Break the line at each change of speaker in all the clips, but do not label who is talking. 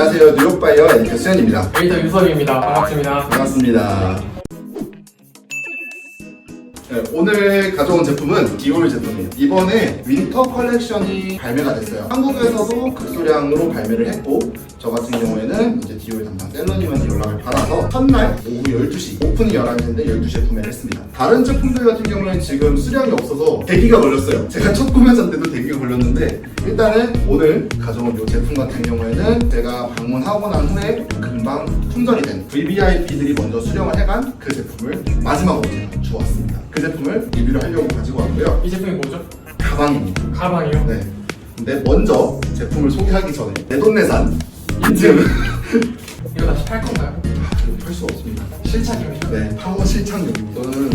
안녕하세요. 뉴욕바이어 엔터 수현입니다.
에디터 유섭입니다. 반갑습니다.
반갑습니다. 네, 오늘 가져온 제품은 디올 제품이에요. 이번에 윈터 컬렉션이 발매가 됐어요. 한국에서도 극소량으로 발매를 했고 저 같은 경우에는 이제 디올 담당 셀러님한테 연락을 받아서 첫날 오후 12시 오픈이 11시인데 12시에 구매를 했습니다. 다른 제품들 같은 경우에는 지금 수량이 없어서 대기가 걸렸어요. 제가 첫 구매자인데도 대기가 걸렸는데 일단은 오늘 가져온 이 제품 같은 경우에는 제가 방문하고 난 후에 금방 품절이 된 VVIP들이 먼저 수령을 해간 그 제품을 마지막으로 제가 주웠습니다. 그 제품을 리뷰를 하려고 가지고 왔고요.
이 제품이 뭐죠?
가방입니다.
가방이요.
네. 근데 먼저 제품을 소개하기 전에 내돈내산 인증
이거 다시 팔 건가요?
할수 없습니다.
실착이요.
네, 파워 실착용. 저는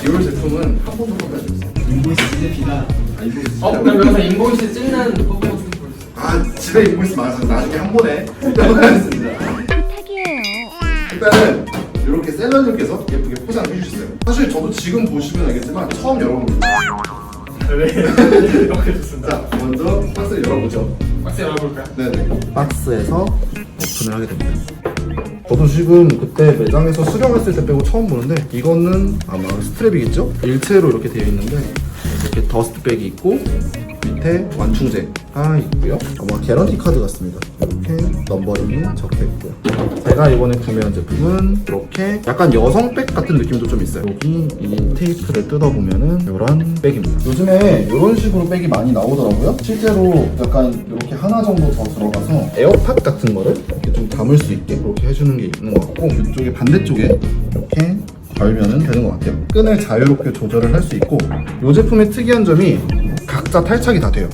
디올 제품은 한 번도 못 가지고 있어요.
인보이스 진짜 비다.
아, 이거
어, 그럼 여기서 인보이스 찍는 뽑고 싶은 거 있어요.
아, 집에 인보이스 많아서 나중에 한 번에.
부탁이에요.
일단은 이렇게 셀러님께서 예쁘게 포장해 주셨어요. 사실 저도 지금 보시면 알겠지만 처음 열어봅니다.
네. 이렇게 좋습니다.
자, 먼저 박스를 열어보죠.
박스 열어볼까요?
네네. 박스에서 오픈을 하게 됩니다. 저도 지금 그때 매장에서 수령했을 때 빼고 처음 보는데 이거는 아마 스트랩이겠죠? 일체로 이렇게 되어 있는데 이렇게 더스트백이 있고 밑에 완충제가 있고요. 아마 개런티 카드 같습니다. 이렇게 넘버링이 적혀 있고요. 제가 이번에 구매한 제품은 이렇게 약간 여성백 같은 느낌도 좀 있어요. 여기 이 테이프를 뜯어보면은 이런 백입니다. 요즘에 이런 식으로 백이 많이 나오더라고요. 실제로 약간 이렇게 하나 정도 더 들어가서 에어팟 같은 거를 이렇게 좀 담을 수 있게 그렇게 해주는 게 있는 것 같고 이쪽에 반대쪽에 이렇게 걸면은 되는 것 같아요. 끈을 자유롭게 조절을 할 수 있고 이 제품의 특이한 점이 각자 탈착이 다 돼요.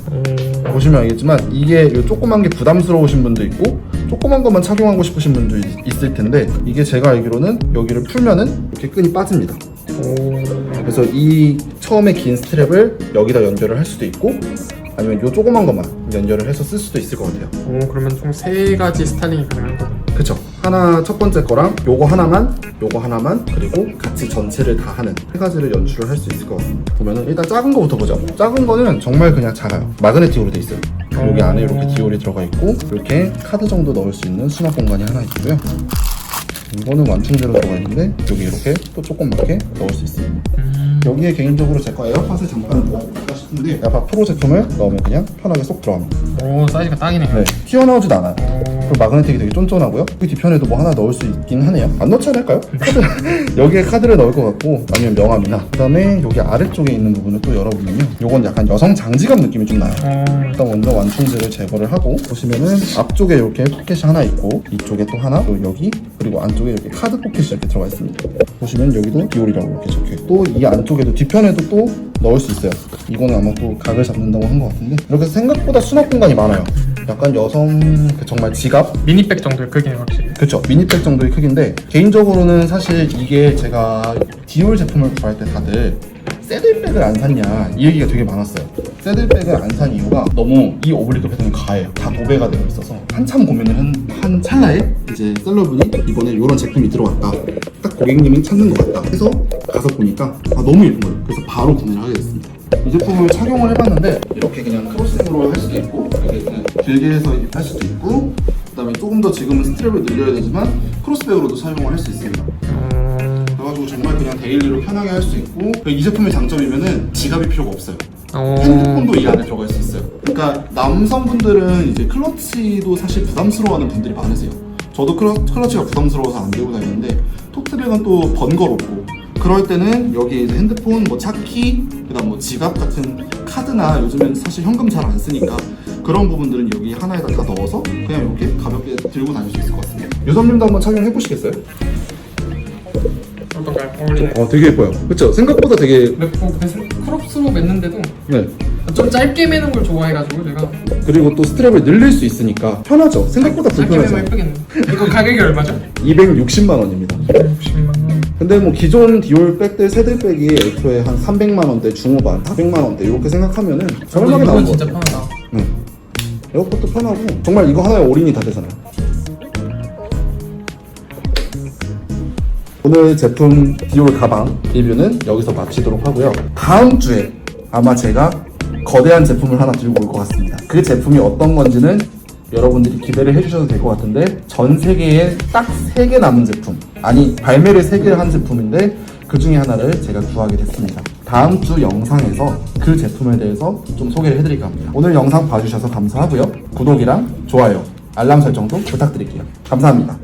보시면 알겠지만 이게 요 조그만 게 부담스러우신 분도 있고 조그만 것만 착용하고 싶으신 분도 있- 있을 텐데 이게 제가 알기로는 여기를 풀면은 이렇게 끈이 빠집니다. 그래서 이 처음에 긴 스트랩을 여기다 연결을 할 수도 있고 아니면 요 조그만 것만 연결을 해서 쓸 수도 있을 것 같아요.
오, 그러면 총 세 가지 스타일링이 가능한 거죠.
그쵸. 하나 첫 번째 거랑 요거 하나만 요거 하나만 그리고 같이 전체를 다 하는 세 가지를 연출을 할 수 있을 것 같습니다 보면은 일단 작은 거부터 보죠. 작은 거는 정말 그냥 작아요. 마그네틱으로 돼 있어요. 여기 안에 이렇게 디올이 들어가 있고 이렇게 카드 정도 넣을 수 있는 수납 공간이 하나 있고요. 이거는 완충제로 들어가 있는데 여기 이렇게 또 조그맣게 넣을 수 있습니다. 여기에 개인적으로 제 거 에어팟을 잠깐 넣어볼까 싶은데 에어팟 프로 제품을 넣으면 그냥 편하게 쏙 들어갑니다
오, 사이즈가 딱이네요.
네, 튀어나오지도 않아요. 그리고 마그네틱이 되게 쫀쫀하고요. 이 뒤편에도 뭐 하나 넣을 수 있긴 하네요. 안 넣지 않을까요? 카드, 여기에 카드를 넣을 것 같고 아니면 명함이나 그다음에 여기 아래쪽에 있는 부분을 또 열어보면요. 요건 약간 여성 장지감 느낌이 좀 나요.
어,
일단 먼저 완충제를 제거를 하고 보시면은 앞쪽에 이렇게 포켓이 하나 있고 이쪽에 또 하나 또 여기 그리고 안쪽에 이렇게 카드 포켓이 이렇게 들어가 있습니다 보시면 여기도 디올이라고 이렇게 적혀 있고 이 안쪽에도 뒤편에도 또 넣을 수 있어요 이거는 아마 또 각을 잡는다고 한 것 같은데 이렇게 생각보다 수납 공간이 많아요 약간 여성 그 정말 지갑?
미니백 정도의 크기네요, 확실히.
그쵸. 미니백 정도의 크기인데 개인적으로는 사실 이게 제가 디올 제품을 구할 때 다들 새들백을 안 샀냐 이 얘기가 되게 많았어요. 새들백을 안 산 이유가 너무 이 오블리크 패턴이 가해요. 다 도배가 되어 있어서 한참 고민을 한, 한 찰나에 이제 셀러분이 이번에 이런 제품이 들어왔다. 딱 고객님이 찾는 것 같다. 해서 가서 보니까 아, 너무 예쁜 거예요. 그래서 바로 구매를 하게 됐습니다 이 제품을 착용을 해봤는데 이렇게 그냥 크로스으로 할 수도 있고 이렇게 그냥 길게 해서 할 수도 있고 그 다음에 조금 더 지금은 스트랩을 늘려야 되지만 크로스백으로도 사용을 할 수 있습니다.
음,
그래가지고 정말 그냥 데일리로 편하게 할 수 있고 이 제품의 장점이면은 지갑이 필요가 없어요.
오,
핸드폰도 이 안에 들어갈 수 있어요. 그러니까 남성분들은 이제 클러치도 사실 부담스러워하는 분들이 많으세요. 저도 클러, 클러치가 부담스러워서 안 들고 다니는데 토트백은 또 번거롭고 그럴 때는 여기 이제 핸드폰, 뭐 차키, 그다음 뭐 지갑 같은 카드나 요즘엔 사실 현금 잘 안 쓰니까 그런 부분들은 여기 하나에다 다 넣어서 그냥 이렇게 가볍게 들고 다닐 수 있을 것 같습니다. 유선님도 한번 착용해 보시겠어요?
어떤가요? 어울리네.
어, 되게 예뻐요. 그렇죠? 생각보다 되게
맵고 그래서 크롭스로 맸는데도
네.
좀 짧게 매는 걸 좋아해가지고 제가
그리고 또 스트랩을 늘릴 수 있으니까 편하죠. 생각보다
짧게 매면
불편하죠.
예쁘겠네. 이거 가격이 얼마죠?
260만 원입니다.
60만 원.
근데 뭐 기존 디올 백들 세대백이 애초에 한 300만 원대 중후반, 400만 원대 이렇게 생각하면은 저렴하게
이건
나온
진짜
거예요.
편하다.
네. 에어팟도 편하고 정말 이거 하나에 올인이 다 되잖아요. 오늘 제품 디올 가방 리뷰는 여기서 마치도록 하고요. 다음 주에 아마 제가 거대한 제품을 하나 들고 올 것 같습니다. 그 제품이 어떤 건지는 여러분들이 기대를 해주셔도 될 것 같은데 전 세계에 딱 3개 남은 제품 아니 발매를 3개를 한 제품인데 그 중에 하나를 제가 구하게 됐습니다. 다음 주 영상에서 그 제품에 대해서 좀 소개를 해드릴까 합니다. 오늘 영상 봐주셔서 감사하고요. 구독이랑 좋아요 알람 설정도 부탁드릴게요. 감사합니다